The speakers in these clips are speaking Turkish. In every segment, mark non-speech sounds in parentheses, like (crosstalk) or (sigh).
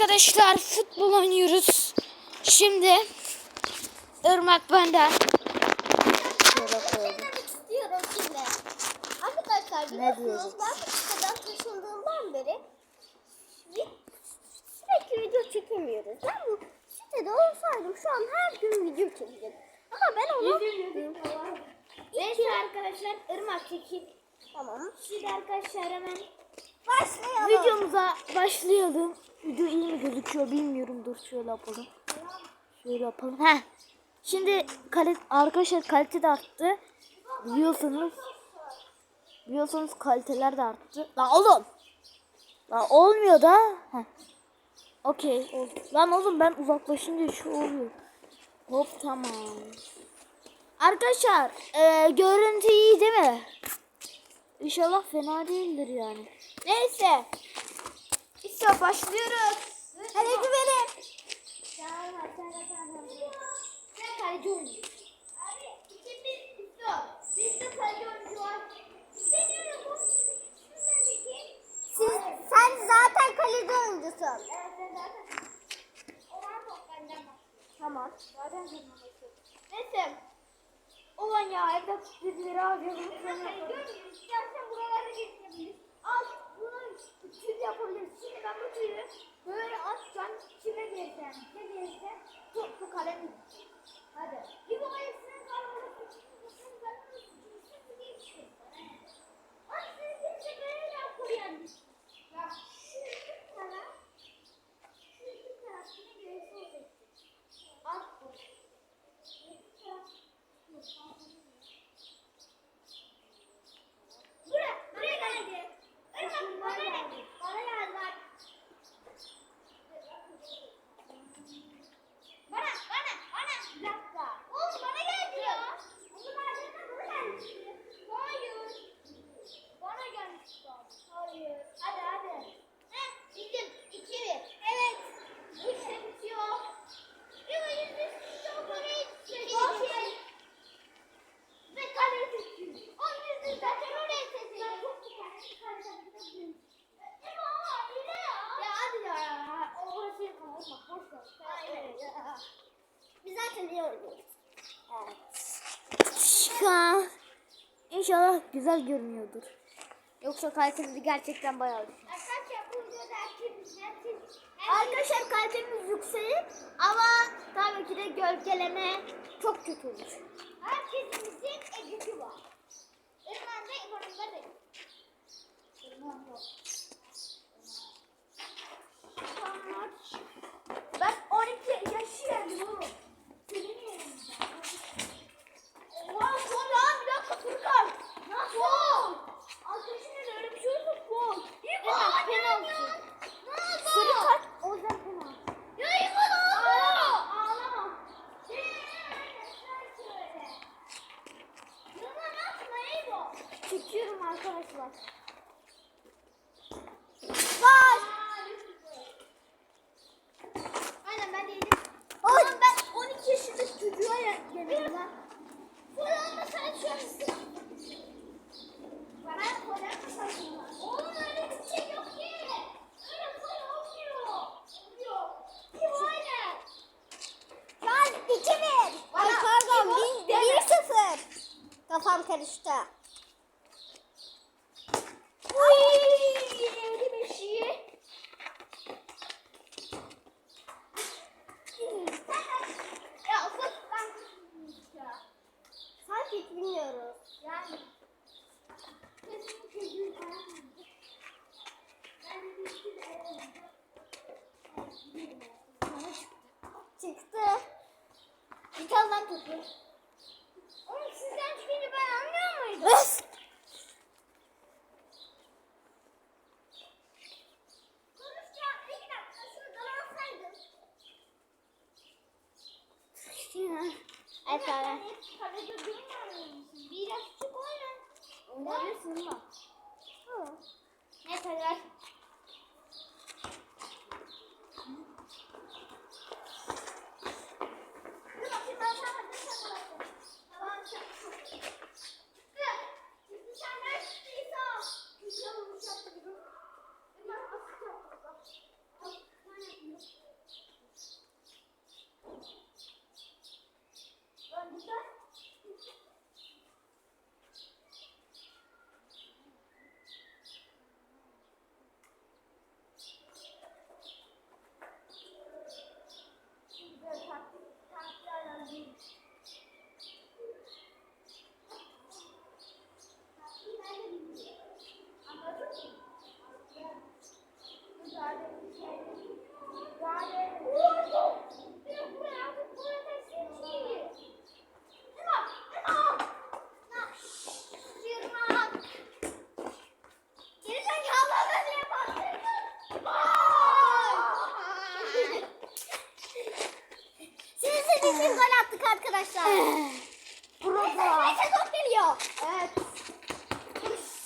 Arkadaşlar futbol oynuyoruz. Şimdi Irmak benden. İstiyorum şimdi. Arkadaşlar Ne biliyorsunuz ben bu siteden taşındığımdan beri hiç- sürekli video çekemiyoruz. Ben bu sitede olsaydım şu an her gün video çekeceğim. Ama ben onu... Neyse arkadaşlar ırmak çekil. Tamam. Şimdi arkadaşlar hemen Başlayalım. Videomuza başlayalım. Video iyi mi gözüküyor bilmiyorum. Dur şöyle yapalım. Şöyle yapalım. Heh. Şimdi kale, arkadaşlar kalite de arttı. Biliyorsunuz. Biliyorsunuz kaliteler de arttı. Lan oğlum. Lan olmuyor da. Heh. Okey. Lan oğlum ben uzaklaşınca şu oluyor. Hop tamam. Arkadaşlar e, görüntü iyi değil mi? İnşallah fena değildir yani. Neyse. İşte başlıyoruz. Hadi güvenim. bir. Siz, sen zaten kaleci oyuncusun. Tamam. Zaten. Neyse. Ulan ya evde birileri arıyor. İstersen kalemi. Hadi. Bir bu ayısının kalması. Ay seni kimse böyle yapıyor. Ya şu iki taraf, şu iki taraf kime gelirse o seçsin. At bu. Buraya, buraya geldi. Irmak bana geldi. Bana geldi bak. Bana, bana, bana. Bir dakika. Oğlum bana geldi ya. Onun haricinde bana gelmişti. Hayır. Bana gelmişti. Hayır. Hadi hadi. Heh, bildim. İki bir. Evet. Bu işte bitiyor. Yok, yüzde çok oraya geçeceğiz. Ve kalesi seçiyor. O yüzden zaten oraya seçiyor. Çok güzel. Ama ama hile ya. Ya hadi ya. O orası yapma. Boş ver. Aynen. Biz zaten iyi oynuyoruz. Şaka. İnşallah güzel görünüyordur. Yoksa kalitesi gerçekten bayağı düşük. Arkadaşlar burada da herkes herkes Arkadaşlar kalitemiz yüksek ama tabii ki de gölgeleme çok kötü olur. herkesimizin ecisi var. Irmak'da İbrahim'de de. Irmak yok. De Çıktı. Bir tane daha Let's Neyse top geliyor. Evet.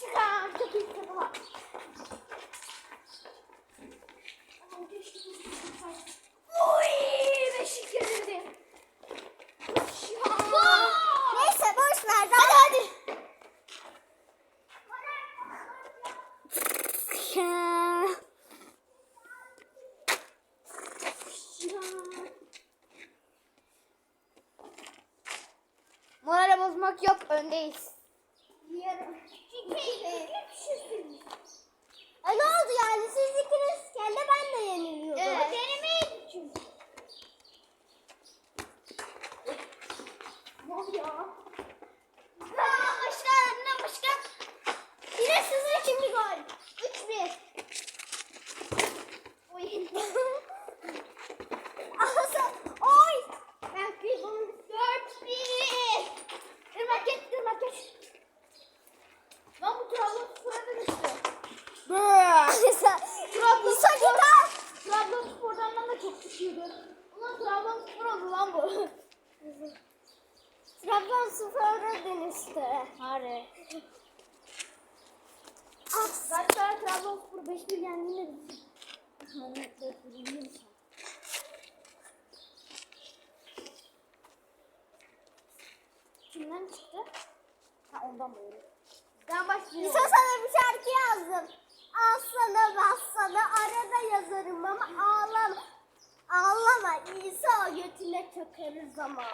Şıkar. Çok iyi tadı var. Uy, beşik girildi. Neyse boş ver. Hadi hadi. Morale bozmak öndeyiz. Yarım. E ne oldu yani? Siz ikiniz kendi ben de yeniliyordum. Evet. Denemeydi çünkü. Ne oluyor? Namaskar, namaskar. Yine sizin için bir gol. 3-1. Oy. Ulan Trabzonspor oldu lan bu. (laughs) Trabzonspor'a dönüştü. Hadi. Galatasaray Trabzonspor 5-1 yendiğinde Kimden çıktı? Ha ondan böyle. Ben başlıyorum. İsa sana bir şarkı yazdım. Al sana bas sana arada yazarım ama ağlama. Ağlama İsa o götüne ama. (laughs)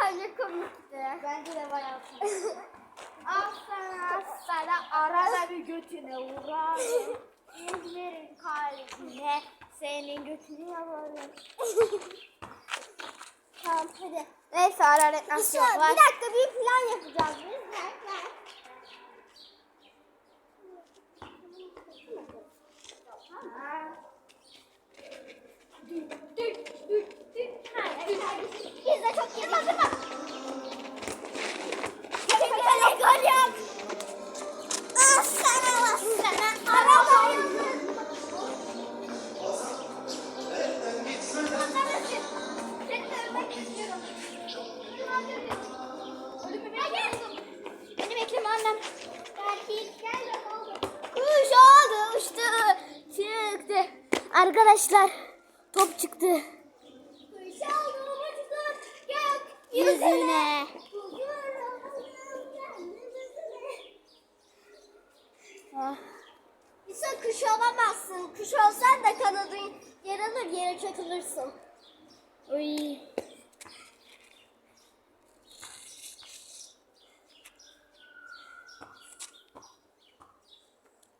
Bence komikti. Bence de bayağı Al sana sana arada bir götüne uğrarım. İzmir'in kalbine senin götünü yalarım. (laughs) Tamam hadi. Neyse ara reklam İsa yok. bir dakika bir plan yapacağız biz. Arkadaşlar top çıktı. Yüzüne. Ah. Sen kuş olamazsın. Kuş olsan da kanadın yarılır yere çakılırsın. Uy.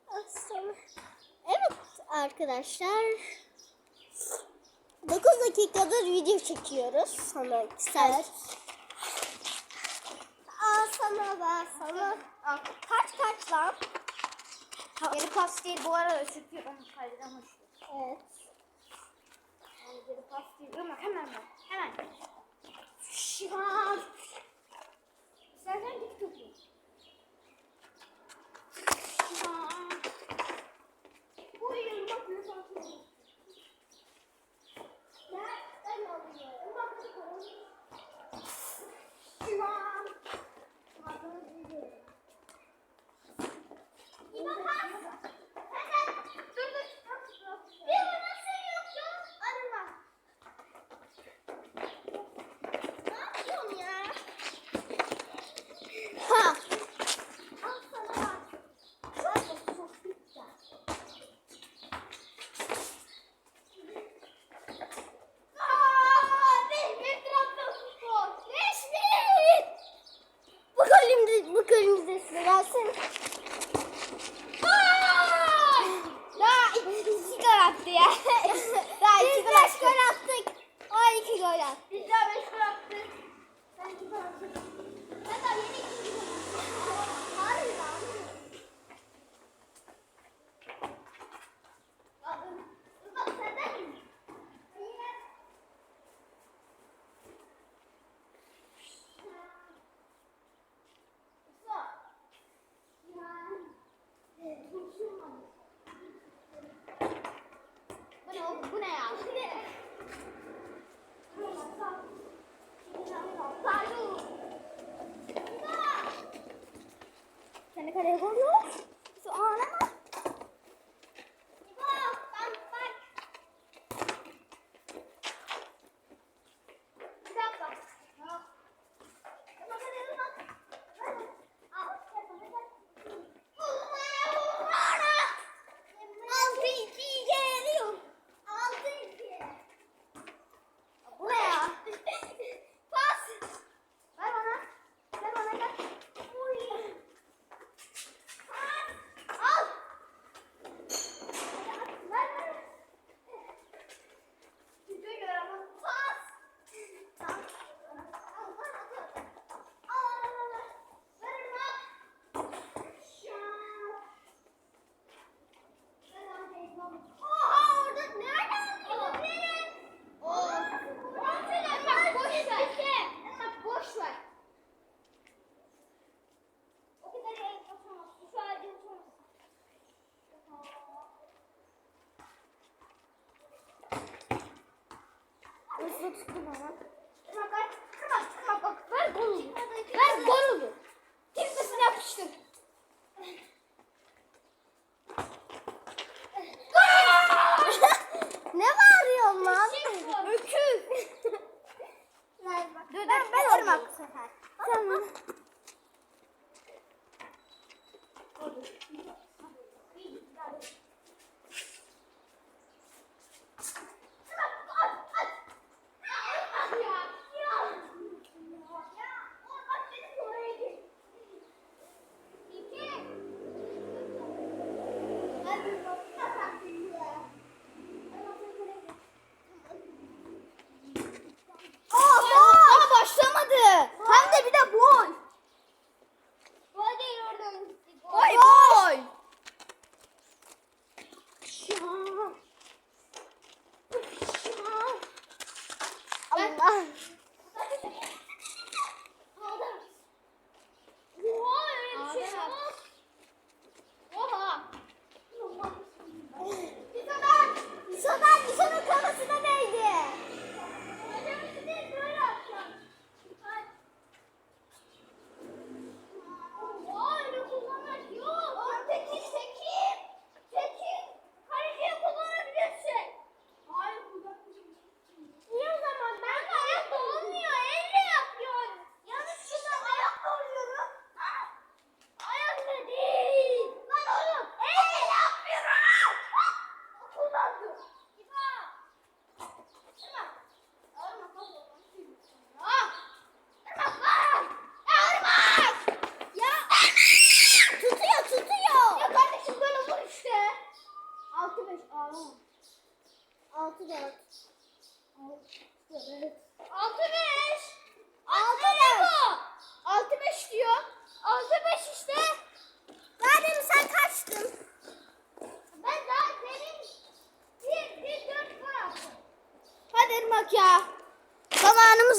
Aslanım. Evet arkadaşlar. 9 dakikadır video çekiyoruz. Sana güzel. Aa sana ver sana. Aa, kaç kaç lan? Geri pas değil bu arada çekiyorum kaleden uçuyor. Evet. Yani geri pas değil ama hemen bak hemen. Şıhan. İstersen git kötü. Şıhan.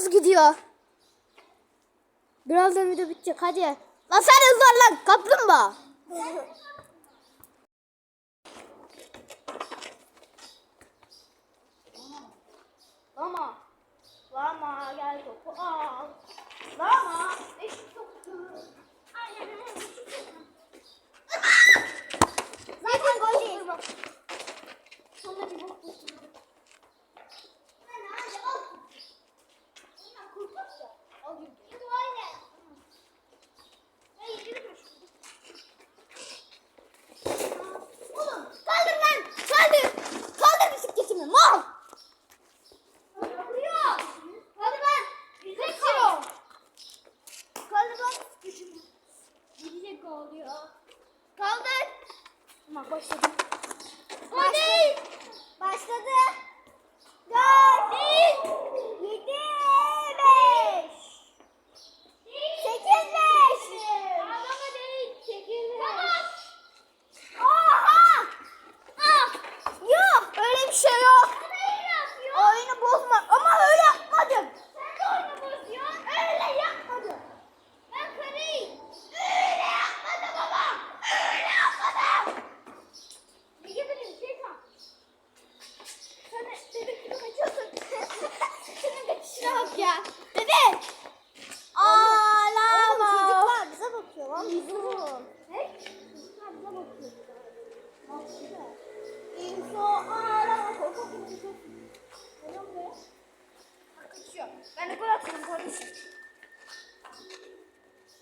hızlı gidiyor. Birazdan video bitecek hadi. Lan sen hızlı lan kaplumbağa. Lama. Lama gel topu al. Lama. Eşit topu. Zaten gol değil. Sonra bir bok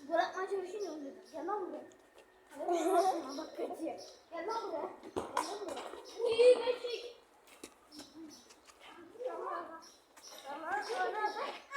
Bırakma çalışınca oluyor. Gel lan buraya. Bak kaçıyor. Gel lan buraya. Gel lan buraya. İyi beşik. Tamam. Tamam. Sonra da.